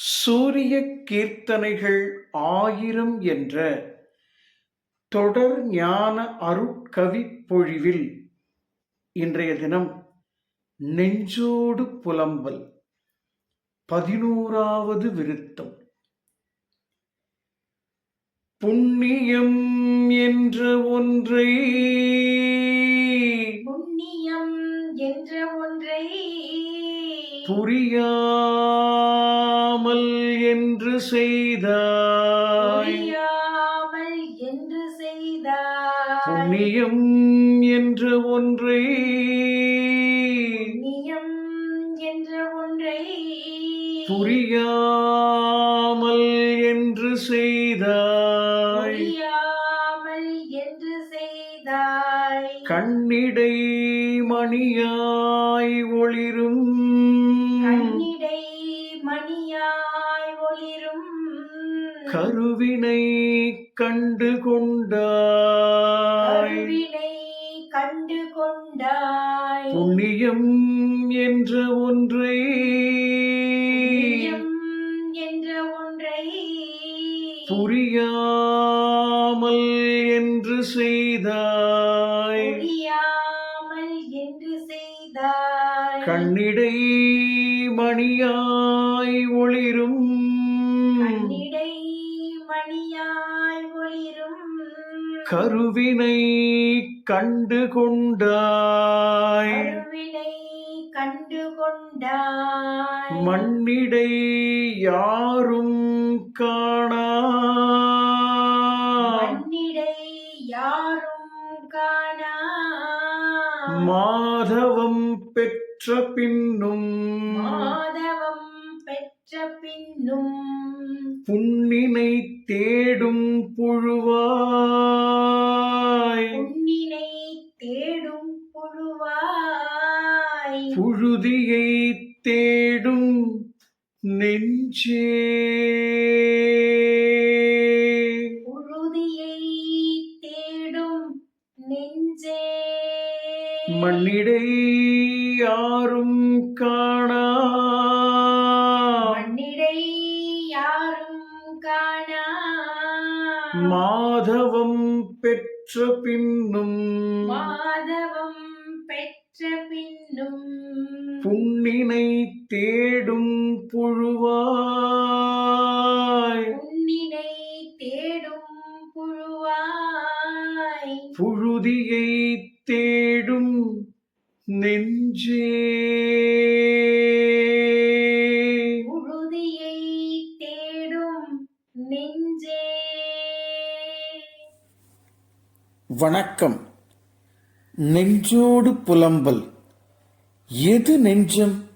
சூரிய கீர்த்தனைகள் ஆயிரம் என்ற தொடர் ஞான அருட்கவிப் பொழிவில் இன்றைய தினம் நெஞ்சோடு புலம்பல் பதினோராவது விருத்தம். புண்ணியம் என்ற ஒன்றை புண்ணியம் என்ற ஒன்றை புரியாமல் என்று செய்தாய். புரியாமல் என்று செய்தாய். புண்ணியம் என்ற ஒன்றை. புண்ணியம் என்ற ஒன்றை. புரியாமல் என்று செய்தாய். புரியாமல் என்று செய்தாய். கண்ணிடை மணியாய் ஒளிரும். கருவினை கண்டு கொண்டாய் கண்டு கொண்டாய் புண்ணியம் என்ற ஒன்றை. என்ற ஒன்றை. புரியாமல் என்று செய்தாய். புரியாமல் என்று செய்தாய். கண்ணிடை மணியாய். கருவினை கண்டு கொண்டாய் கண்டு கொண்டாய் மண்ணிடை யாரும் காணா மண்ணிடை யாரும் காணா மாதவம் பெற்ற பின்னும் மாதவம் பெற்ற பின்னும். புண்ணினை தேடும் புழுவாய் புழுதியை தேடும் நெஞ்சே. புழுதியை தேடும் நெஞ்சே. மண்ணிடை யாரும் காணா. மண்ணிடை யாரும் காணா. மாதவம் பெற்ற பின்னும் மாதவம் பெற்ற பின்னும் புண்ணினை தேடும் புழுவாய். பொன்னினை தேடும் புழுவாய். புழுதியை தேடும் நெஞ்சே. புழுதியை தேடும் நெஞ்சே. வணக்கம். நெஞ்சோடு புலம்பல். எது நெஞ்சம்?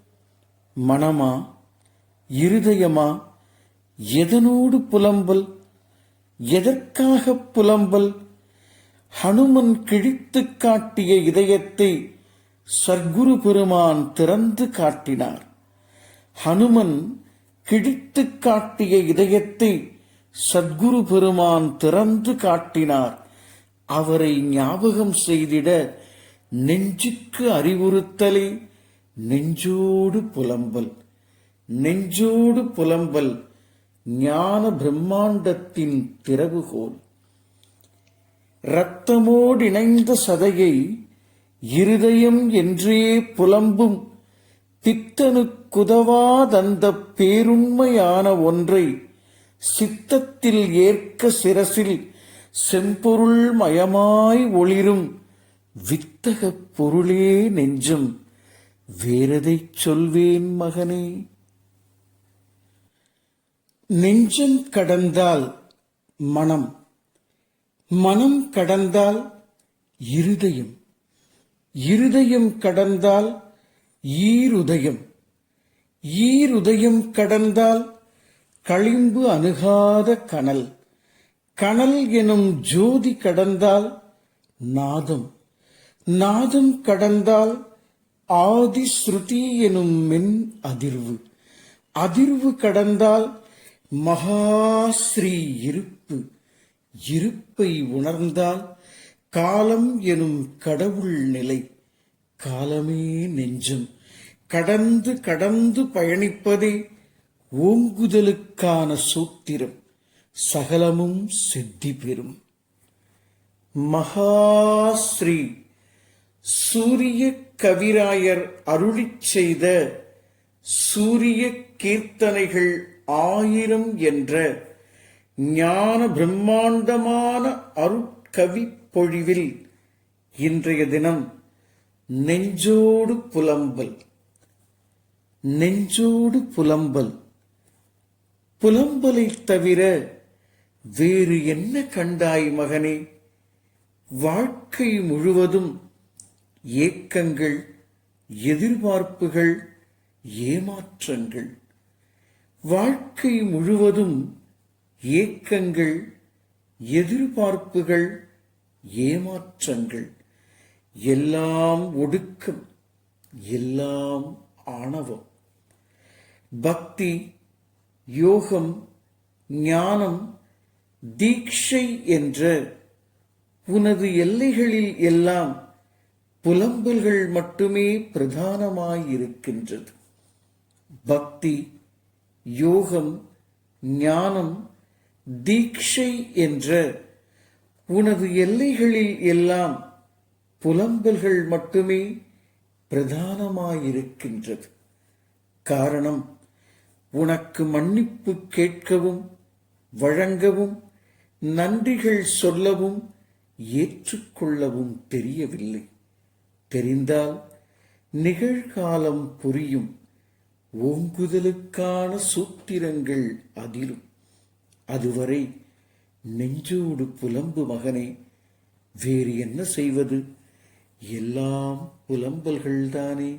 மனமா? இருதயமா? எதனோடு புலம்பல்? எதற்காக புலம்பல்? ஹனுமன் கிழித்து காட்டிய இதயத்தை சர்க்குரு பெருமான் திறந்து காட்டினார். ஹனுமன் கிழித்து காட்டிய இதயத்தை சத்குரு பெருமான் திறந்து காட்டினார். அவரை ஞாபகம் செய்திட நெஞ்சுக்கு அறிவுறுத்தலே. நெஞ்சோடு புலம்பல். நெஞ்சோடு புலம்பல் ஞான பிரம்மாண்டத்தின் திறவுகோல். இரத்தமோடிணைந்த சதையை இருதயம் என்றே புலம்பும். பித்தனுக்குதவாதந்த பேருண்மையான ஒன்றை சித்தத்தில் ஏற்க சிரசில் செம்பொருள் மயமாய் ஒளிரும் வித்தகப் பொருளே நெஞ்சும். வேறதை சொல்வேன் மகனே? நெஞ்சம் கடந்தால் மனம் மனம் கடந்தால் இருதயம் இருதயம் கடந்தால் ஈருதயம் ஈருதயம் கடந்தால் களிம்பு அணுகாத கனல். கனல் எனும் ஜோதி கடந்தால் நாதம். நாதம் கடந்தால் ஆதி ஸ்ருதி எனும் மென் அதிர்வு. அதிர்வு கடந்தால் மகாஸ்ரீ இருப்பு. இருப்பை உணர்ந்தால் காலம் எனும் கடவுள் நிலை. காலமே நெஞ்சம். கடந்து கடந்து பயணிப்பதே ஓங்குதலுக்கான சூத்திரம். சகலமும் சித்தி பெறும் மகாஸ்ரீ சூரிய கவிராயர் அருளி செய்த சூரிய கீர்த்தனைகள் ஆயிரம் என்ற ஞான பிரம்மாண்டமான அருட்கவி பொழிவில் இன்றைய தினம் நெஞ்சோடு புலம்பல் நெஞ்சோடு புலம்பல். புலம்பலைத் தவிர வேறு என்ன கண்டாய் மகனே? வாழ்க்கை முழுவதும் ஏக்கங்கள் எதிர்பார்ப்புகள் ஏமாற்றங்கள். வாழ்க்கை முழுவதும் ஏக்கங்கள் எதிர்பார்ப்புகள் ஏமாற்றங்கள். எல்லாம் ஒடுக்கம் எல்லாம் ஆணவம். பக்தி யோகம் ஞானம் தீட்சை என்ற உனது எல்லைகளில் எல்லாம் புலம்பல்கள் மட்டுமே பிரதானமாயிருக்கின்றது. பக்தி யோகம் ஞானம் தீட்சை என்ற உனது எல்லைகளில் எல்லாம் புலம்பல்கள் மட்டுமே பிரதானமாயிருக்கின்றது. காரணம் உனக்கு மன்னிப்பு கேட்கவும் வழங்கவும் நன்றிகள் சொல்லவும் ஏற்றுக்கொள்ளவும் தெரியவில்லை. தெரிந்தால் நிகழ்காலம் புரியும். ஓங்குதலுக்கான சூத்திரங்கள் அதிலும் அதுவரை நெஞ்சோடு புலம்பு மகனே வேறு என்ன செய்வது? எல்லாம் புலம்பல்கள்தானே.